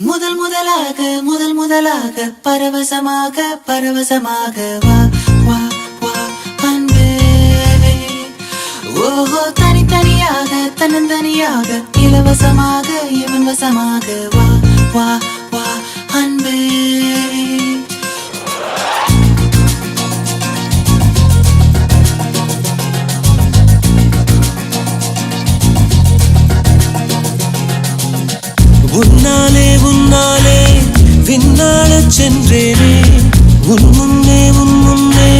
முதல் முதலாக முதல் முதலாக பரவசமாக பரவசமாக வா வா வா அன்பே. ஓஹோ தனித்தனியாக தன்னந்தனியாக இலவசமாக இவன் வசமாக வா வா உன்னாலே உன்னாலே விண்ணாடச் சென்றேனே. உன் முன்னே உன் முன்னே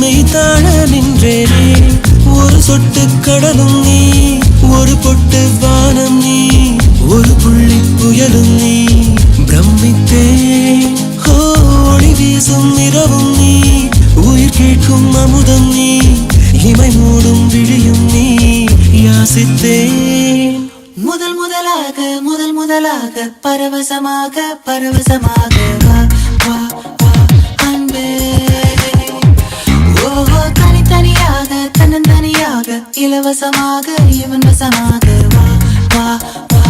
மெய்தாழ நின்றேனே. ஒரு சொட்டு கடலும் நீ ஒரு பொட்டு வானம் நீ ஒரு புள்ளி புயலும் நீ. பிரமித்தே ஒளி வீசும் இரவும் நீ உயிர் கேட்கும் அமுதம் நீ இமை மூடும் விழியும் நீ. யாசித்தே முதலாக முதல் முதலாக பரவசமாக பரவசமாக. வா வா வா அன்பே. ஓஹோ தனித்தனியாக தன்னந்தனியாக இலவசமாக இவன் வசமாக. வா வா வா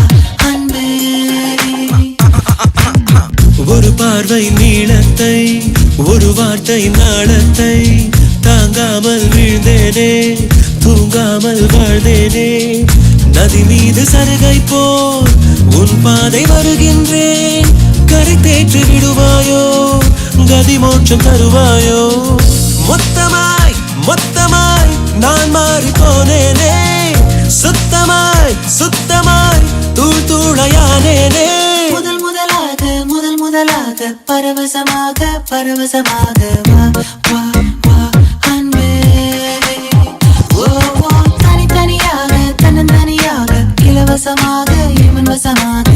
அன்பே. ஒரு பார்வை நீளத்தை ஒரு வார்த்தை நாளத்தை தாங்காமல் வீழ்ந்தேனே தூங்காமல் வாழ்ந்தேனே. நதி சருகை போல் உன் பாதை வருகின்றேன். கரை தேற்றி விடுவாயோ? கதி மோட்சம் தருவாயோ? மொத்தமாய் மொத்தமாய் நான் மாறி போனேனே சுத்தமாய் சுத்தமாய் தூள் தூளையானேனே. முதல் முதலாக முதல் முதலாக பரவசமாக பரவசமாக இலவசமாக இவன் வசமாக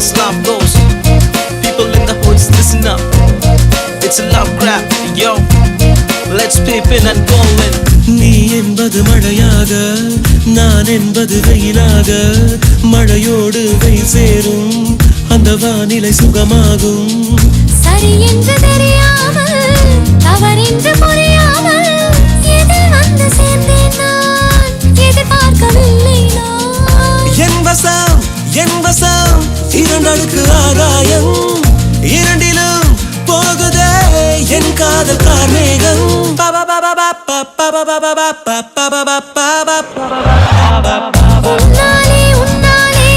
fast love goes. People in the hoods, listen up. It's a love grab, yo. Let's peep in and go in. நீ என்பது மழையாக நான் என்பது வெயிலாக மழையோடு வெயில் சேரும் அந்த வானிலை சுகமாகும் சரி என்று தெரியாமல் ஆகாயம் இரண்டிலும் போகுதே என் காதல் கார்மேகம் உன்னாலே உன்னாலே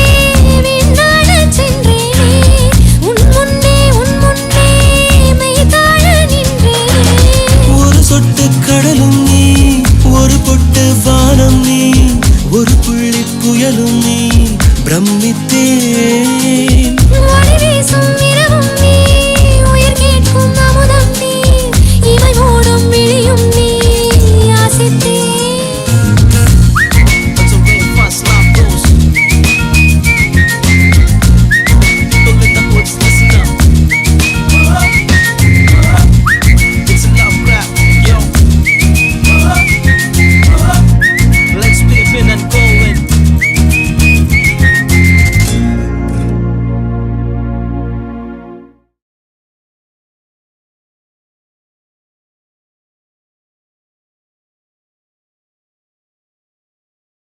விண்ணாட சென்றேனே உன் முன்னே உன் முன்னே மெய்தாழ நின்றேனே புள்ளி புயலும் நீ பிரமித்து